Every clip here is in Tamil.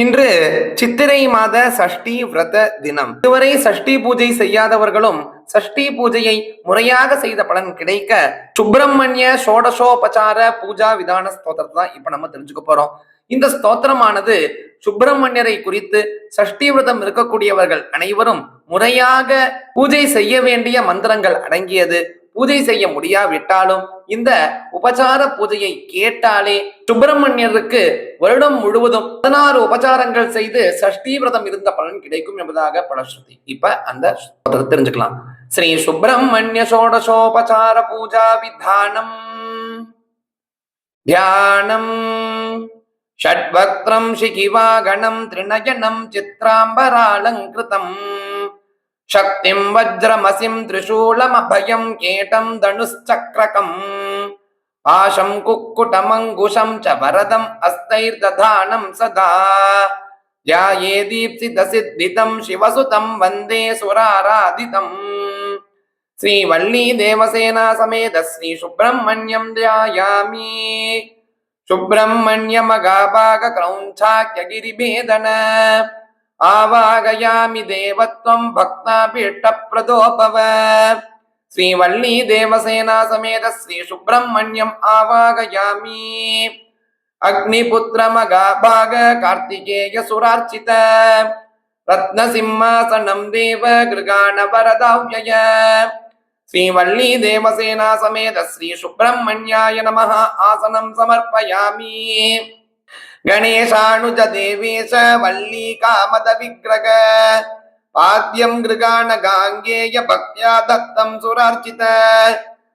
இன்று சித்திரை மாத சஷ்டி விரத தினம். இதுவரை சஷ்டி பூஜை செய்யாதவர்களும் சஷ்டி பூஜையை முறையாக செய்த பலன் கிடைக்க சுப்பிரமணிய சோடசோபச்சார பூஜா விதான ஸ்தோத்திரத்தை தான் இப்ப நம்ம தெரிஞ்சுக்க போறோம். இந்த ஸ்தோத்திரமானது சுப்பிரமணியரை குறித்து சஷ்டி விரதம் இருக்கக்கூடியவர்கள் அனைவரும் முறையாக பூஜை செய்ய வேண்டிய மந்திரங்கள் அடங்கியது. பூஜை செய்ய முடியாவிட்டாலும் இந்த உபசார பூஜையை கேட்டாலே சுப்பிரமணியருக்கு வருடம் முழுவதும் பதினாறு உபசாரங்கள் செய்து சஷ்டி விரதம் இருந்த பலன் கிடைக்கும் என்பதாக பலஸ்ருதி. இப்ப அந்த தெரிஞ்சுக்கலாம். ஸ்ரீ சுப்பிரமணிய சோடசோபசார பூஜா விதானம். தியானம். சக்திம் வஜ்ரமசிம் திரிசூலமபயம் கேட்டம் தனுச்சக்கரகம் பாஷம் குக்குடமங்குஷம் ச வரதம் அஸ்தைர்ததானம் சதா தியாயே தீப்சித சித்திதம் சிவசுதம் வந்தே சுராராதிதம் ஸ்ரீவல்லி தேவசேனா சமேத ஸ்ரீ சுப்பிரமணியம் தியாயாமி சுப்பிரமணிய மகாபாக கிரௌஞ்சாக்கியகிரிபேதன ஆவாகயாமி தேவத்வம் பக்தாபீஷ்ட பிரதோபவ ஸ்ரீவள்ளி தேவசேனா சமேத ஸ்ரீ சுப்பிரமணியம் ஆவாகயாமி. அக்னிபுத்திர மகாபாக கார்த்திகேய சுரார்ச்சித. ரத்ன சிம்மாசனம் தேவ கிருகாண வரதாவ்யய ஸ்ரீவள்ளி தேவசேனா சமேத ஸ்ரீ சுப்பிரமணியாய நம ஆசனம் சமர்ப்பயாமி. गणेशानुज देवेश वल्ली कामद विग्रह पाद्यं गृगाण गाङ्गेय भक्त्या दत्तं सुरार्चित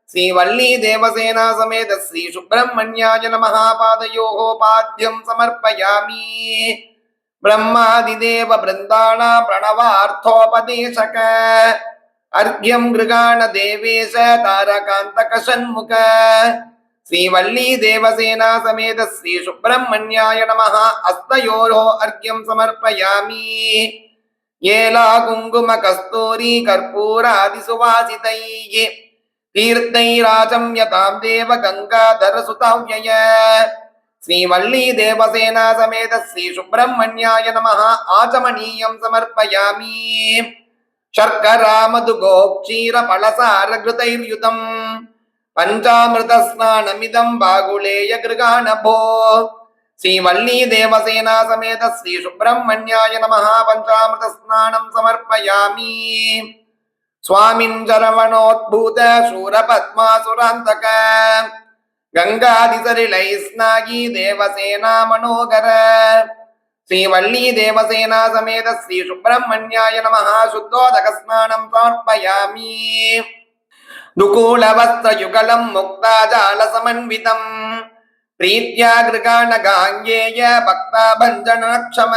श्रीवल्ली देवसेना समेत श्री सुब्रह्मण्याय नमः पादयोः पाद्यं समर्पयामि ब्रह्मादिदेव बृन्दाणा प्रणवार्थोपदेशक अर्घ्यं गृगाण देवेश तारकान्तक षण्मुख श्रीवल्ली देवसेना समेत श्री सुब्रह्मण्याय नमः हस्तयोः अर्घ्यं समर्पयामि येला कुङ्कुम कस्तूरी कर्पूरादिसुवासितैः तीर्थैराचम्यतां देव गङ्गाधरसुताव्यय श्रीवल्ली देवसेना समेत श्री सुब्रह्मण्याय नमः आचमनीयं समर्पयामि शर्करामधुगोक्षीरफलसारघृतैर्युतम् பஞ்சாமிருதஸ்நானமிதம் பாகுலேய கிருகாணபோ ஸ்ரீ வள்ளி தேவசேனா சமேத ஸ்ரீ சுப்பிரமணியாய நமஹா பஞ்சாமிருதஸ்நானம் சமர்ப்பயாமி. சுவாமின் சரவணோத்பூத சூரபத்மாசுராந்தக. கங்காதிசரிலை ஸ்நாயி தேவசேனா மனோகர. ஸ்ரீவல்லி தேவசேனா சமேத ஸ்ரீ சுப்பிரமணியாய நமஹா சுத்தோதக ஸ்நானம் சமர்ப்பயாமி. दुकूलवस्त्रयुगलं मुक्ताजालसमन्वितम् प्रीत्या गृगाणगाङ्गेय भक्ताभञ्जनक्षम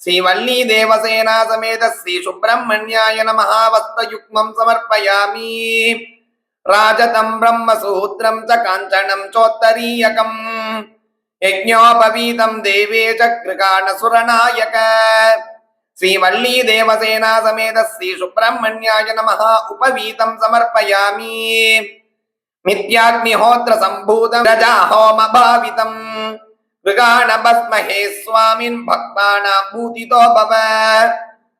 श्रीवल्ली देवसेना समेत श्री सुब्रह्मण्याय नमः वस्त्रयुग्मं समर्पयामि राजतं ब्रह्मसूत्रं च काञ्चनं चोत्तरीयकम् यज्ञोपवीतं देवे च कृगाणसुरनायक శ్రీవల్లీ దేవసేనా సమేత శ్రీ సుబ్రహ్మణ్యాయ నమ ఉపవీతం సమర్పయామి నిత్యాగ్నిహోత్ర సంభూతం రజాహోమ భావితం మృగాణ భస్మహే స్వామిన్ భక్తాన భూతితో భవ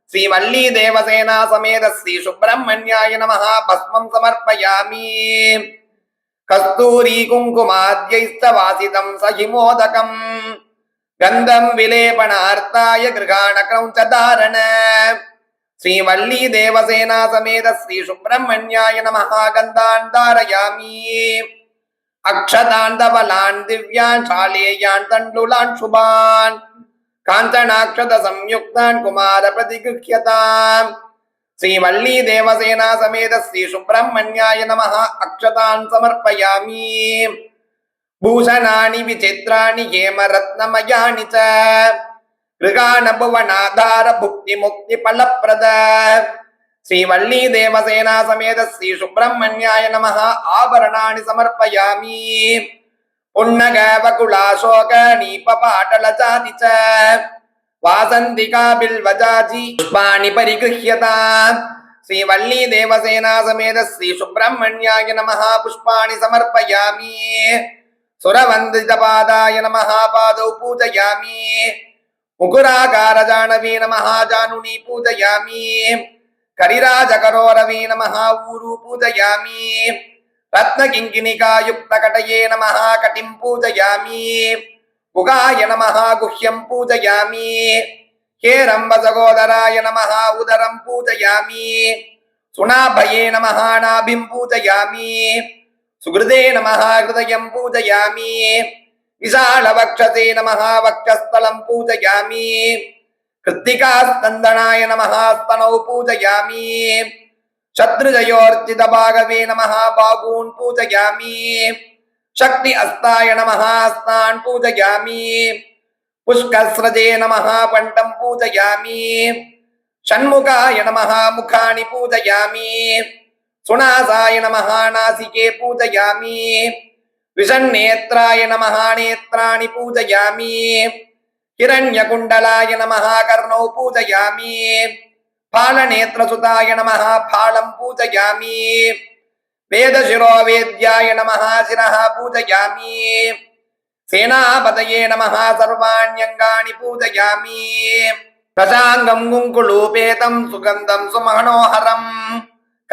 శ్రీవల్లీ దేవసేనా సమేత శ్రీ సుబ్రహ్మణ్యాయ నమ భస్మం సమర్పయామి కస్తూరీ కుంకుమాద్యైస్తవాసితం సహిమోదకం கந்தம் விலேபன அர்த்தாய கிருகாணக்ரம் சதாரண ஸ்ரீவல்லி தேவசேனா சமேத ஸ்ரீ சுப்பிரமணியாய நமஹா கந்தான் தாரயாமி அக்ஷதாண்டவலான் திவ்யான் சாலேயான் தண்டுலான் சுபான். காஞ்சனாட்சத சம்யுக்தான் குமார பிரதிகிருஹ்யதாம் ஸ்ரீவல்லி தேவசேனா சமேத ஸ்ரீ சுப்பிரமணியாய நமஹா அக்ஷதான் சமர்ப்பயாமி. பூஷணாணி விசித்ராணி ஹேமரத்னமயாணி ச கிருகாநபுவனாதார புக்தி முக்தி பலப்பிரத ஸ்ரீவல்லி தேவசேனா சமேத ஸ்ரீ சுப்பிரமணியாய நம ஆபரணாணி சமர்ப்பயாமி புன்னக வகுலாசோக நீபபாடலஜாதி ச வாசந்திகாபில் வஜாஜி புஷ்பாணி பரிகிருஹ்யதா ஸ்ரீவல்லி தேவசேனா சமேத ஸ்ரீ சுப்பிரமணியாய நம புஷ்பாணி சமர்ப்பயாமி సురవందితపాదాయ నమ పాదౌ పూజయామి ముకురాకార జాణవీ నమ జానుని పూజయామి కరిరాజకరోరవీ నమ ఊరు పూజయామి రత్నకింకిణికాయుక్తకటయే నమ కటిం పూజయామి ఉగాయ నమ గుహ్యం పూజయామి కేరంబసగోదరాయ నమ ఉదరం పూజయామి సునాభయే నమ నాభిం పూజయామి சுகிருதே நம ஹிருதயம் பூஜயாமி விசாலவக்ஷசே நம வக்ஷஸ்தலம் பூஜயாமி கிருத்திகாஸ்தந்தனாய நம ஸ்தனௌ பூஜயாமி சத்ருஜயோர்ச்சித பாகவே நம பாகூன் பூஜயாமி சக்தி அஸ்தாய நம ஸ்தான் பூஜயாமி புஷ்கஸ்ரஜே நம பண்டம் பூஜயாமி ஷண்முகாய நம முகாணி பூஜயாமி సునాసాయ నమ నాసికే పూజయామి విషన్నేత్రాయ నమ నేత్రాణి పూజయామి హిరణ్యకుండలాయ నమ కర్ణౌ పూజయామి ఫాళనేత్రసుతాయ నమ ఫాళం పూజయామి వేదశిరోవేద్యాయ నమ శిర పూజయామి సేనాపతయే నమ సర్వాణ్యంగాని పూజయామి ప్రశాంగం గుంకుళూపేతం సుగంధం సుమనోహరం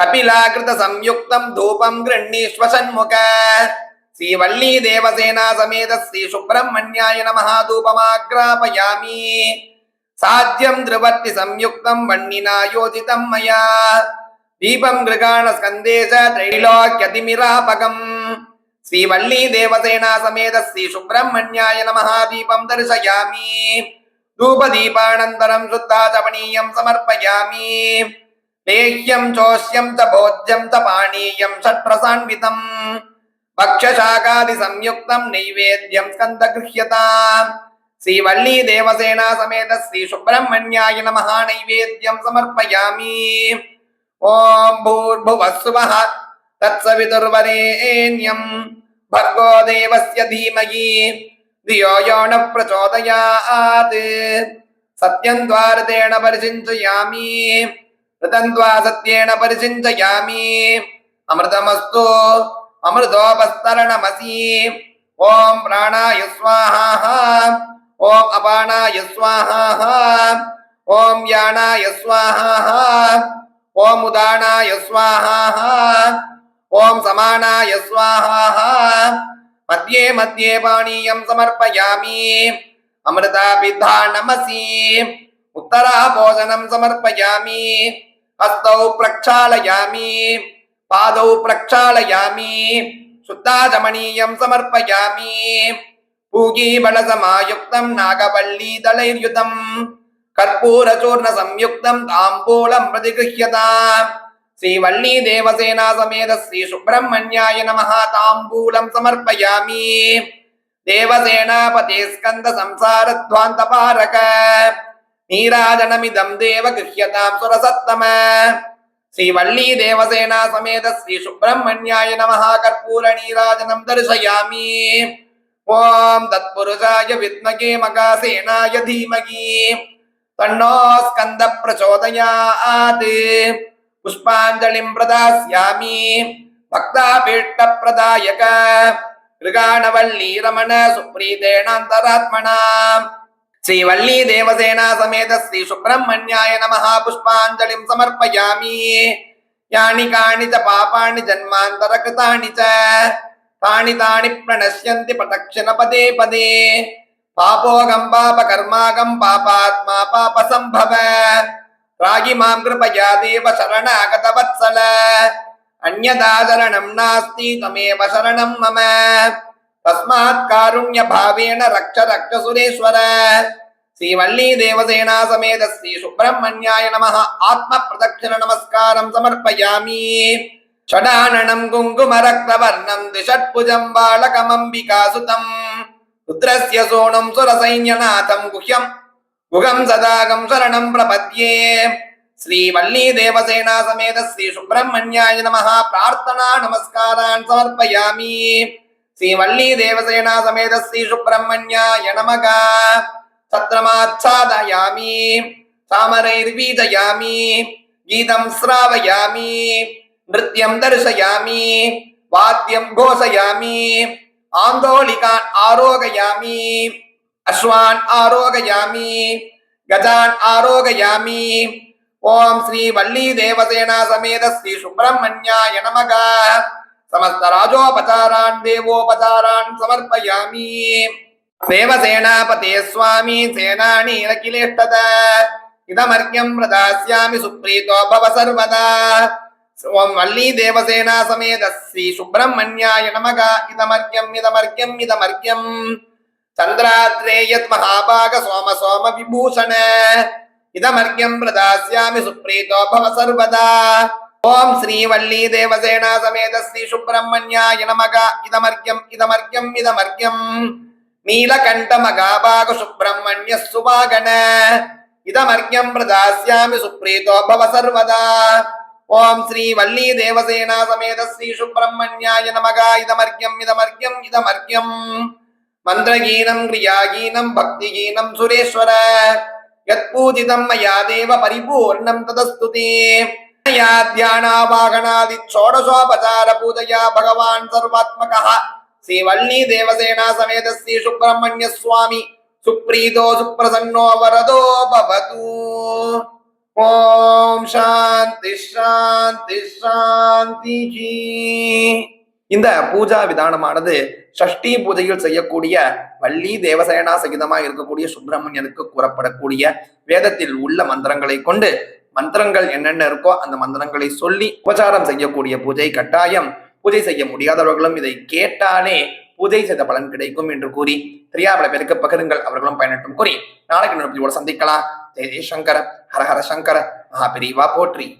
கபிலாகிருத சம்யுக்தம் தூபம் கிருண்ணீஸ்வ சண்முக ஸ்ரீ வள்ளி தேவசேனா சமேத ஸ்ரீ சுப்பிரமணியாய நமஹா தூபமாகிராபயாமி சாத்தியம் திருவர்த்தி சம்யுக்தம் வண்ணினாயோதிதம் மயா தீபம் கிருகாண ஸ்கந்தேச திரைலோக்கியதிமிராபகம் ஸ்ரீ வள்ளி தேவசேனா சமேத ஸ்ரீ சுப்பிரமணியாய நமஹா தரிசயாமி தூப தீபானந்தரம் சுத்தா சமர்ப்பயாமி தேஹ்யம் சோஷ்யம் தபோஜ்யம் தபானீயம் சட்பிரசான்விதம் பக்ஷசாகாதி சம்யுக்தம் நைவேத்யம் ஸ்கந்த கிருஹ்யதாம் ஸ்ரீ வள்ளி தேவசேனா சமேத ஸ்ரீ சுப்பிரமணியாய நமஹா நைவேத்யம் சமர்ப்பயாமி ஓம் பூர்புவஸ்வஹ தத்சவிதுர்வரேண்யம் भर्गो देवस्य धीमहि धियो यो नः प्रचोदयात् सत्यं द्वारतेण परिचिञ्चयामि ऋतन्त्वा सत्येन परिचिञ्चयामि अमृतमस्तु अमृतोपस्तरणमसि ॐ प्राणाय स्वाहा ॐ अपानाय स्वाहा ॐ याणाय स्वाहा ॐ उदानाय स्वाहा ॐ समानाय स्वाहा मध्ये मध्ये पाणीयं समर्पयामि अमृताभिधा नमसि उत्तराभोजनं समर्पयामि ஹஸ்தௌ பிரக்ஷாலயாமி பாதௌ பிரக்ஷாலயாமி சுத்தாதமணீயம் சமர்ப்பயாமி பூகீபலசமாயுக்தம் நாகவல்லி தளைர்யுதம் கற்பூரச்சூர்ண சம்யுக்தம் தாம்பூலம் பிரதிகிருஹ்யதாம் ஸ்ரீவல்லி தேவசேனா சமேத ஸ்ரீ சுப்பிரமணியாய நமஹ தாம்பூலம் சமர்ப்பயாமி தேவசேனாபதே ஸ்கந்த சம்சாரத்வாந்த பாரக நீராஜனமிதம் தேவ கிருஹ்யதாம் சுரசத்தம. ஸ்ரீ வள்ளி தேவசேனா சமேத ஸ்ரீ சுப்பிரமணியாய நமஹா கற்பூர நீராஜனம் தரிசயாமி. ஓம் தத்புருஷாய வித்மகே மகாசேனாய தீமகி. தன்னோ ஸ்கந்த பிரச்சோதயாத். புஷ்பாஞ்சலிம் பிரதாஸ்யாமி. பக்தாபீட்ட பிரதாயக ரமண சுப்ரீதேனாந்தராத்மனாம். ஸ்ரீ வள்ளி தேவசேனா சமேத ஸ்ரீ சுப்பிரமணியாய நமஹா. புஷ்பாஞ்சலிம் சமர்ப்பயாமி. யானி காணி ச பாபாணி ஜன்மாந்தர கிருதாணி ச. தானி தானி பிரணசியந்தி பதக்ஷண பதே பதே. பாபோகம் பாப கர்மாகம் பாபாத்மா பாப சம்பவ. ராகி மாம் கிருபயா தேவ சரணாகத வத்சல. அந்யதா நாஸ்தி தமேவ சரணம் மம. தஸ்மாத் காருண்ய பாவேன ரக்ஷ ரக்ஷ சுரேஸ்வர ஸ்ரீ வள்ளி தேவசேனா சமேத ஸ்ரீ சுப்பிரமணியாய நம ஆத்ம பிரதட்சிண நமஸ்காரம் சமர்ப்பயாமி ஷடானனம் குங்குமரக்தவர்ணம் திஷட்புஜம் பாலகமம்பிகாசுதம் புத்திரஸ்ய சோணும் சுரசைன்யநாதம் குஹ்யம் குகம் சதாகம் சரணம் பிரபத்யே ஸ்ரீ வள்ளி தேவசேனா சமேத ஸ்ரீ சுப்பிரமணியாய நம பிரார்த்தனா நமஸ்காரான் சமர்ப்பயாமி ஸ்ரீவல்லி தேவசேனா சமேத ஸ்ரீ சுப்பிரமணியாய நமக. சத்திரமாச்சாதயாமி தாமரைர்வீதயாமி கீதம் ஸ்ராவயாமி நிருத்தியம் தரிசயாமி. வாத்தியம் கோஷயாமி ஆந்தோலிகான் ஆரோகயாமி. அஸ்வான் ஆரோகயாமி. கஜான் ஆரோகயாமி. ஓம் ஸ்ரீ வள்ளி தேவசேனா சமேத ஸ்ரீ சுப்பிரமணியாய நமக. சமஸ்த ராஜோபசாரான் தேவோபசாரான் சமர்ப்பயாமி தேவசேனாபதே சுவாமி சேனானி அகிலேஷ்டத இதமர்க்கியம் பிரதாஸ்யாமி சுப்ரீதோ பவ சர்வதா ஓம் வள்ளி தேவசேனா சமேத ஸ்ரீ சுப்பிரமணியாய நமக இதமர்க்கியம் இதமர்க்கியம் இதமர்க்கியம் சந்திராத்ரேயத் மகாபாக சோம சோம விபூஷண இதமர்க்கியம் பிரதாஸ்யாமி சுப்ரீதோ பவ சர்வதா ஓம் ஸ்ரீ வள்ளி தேவசேனா சமேத ஸ்ரீ சுப்பிரமணியாய நமக இதமர்க்கியம் இதமர்க்கியம் இதமர்க்கியம் நீலகண்ட மகாபாக சுப்பிரமணிய சுபாகன இதமர்க்கியம் பிரதாஸ்யாமி சுப்ரீதோ பவ சர்வதா ஓம் ஸ்ரீ வள்ளி தேவசேனா சமேத ஸ்ரீ சுப்பிரமணியாய நமக இதமர்க்கியம் இதமர்க்கியம் இதமர்க்கியம் மந்திரகீனம் கிரியாகீனம் பக்திகீனம் சுரேஸ்வர யத்பூஜிதம் மயா தேவ பரிபூர்ணம் ததஸ்துதே மயா தியானாவாகனாதி ஷோடசோபசார பூஜயா பகவான் சர்வாத்மகः ஸ்ரீ வள்ளி தேவசேனா சமேத ஸ்ரீ சுப்பிரமணிய சுவாமி சுப்ரீதோ சுப்பிரசன்னோ வரதோ பவது ஓம் சாந்தி சாந்தி சாந்தி இந்த பூஜா விதானமானது சஷ்டி பூஜையில் செய்யக்கூடிய வள்ளி தேவசேனா சகிதமாக இருக்கக்கூடிய சுப்பிரமணியனுக்கு கூறப்படக்கூடிய வேதத்தில் உள்ள மந்திரங்களை கொண்டு மந்திரங்கள் என்னென்ன இருக்கோ அந்த மந்திரங்களை சொல்லி உபச்சாரம் செய்யக்கூடிய பூஜை கட்டாயம். பூஜை செய்ய முடியாதவர்களும் இதை கேட்டாலே பூஜை செய்த பலன் கிடைக்கும் என்று கூறி தெரியாத பேருக்கு பகிருங்கள். அவர்களும் பயனட்டும். கூறி நாளைக்கு நிறுத்தியோடு சந்திக்கலாம். ஜெய் ஜெயசங்கர ஹர ஹர சங்கர மகாபிரிவா போற்றி.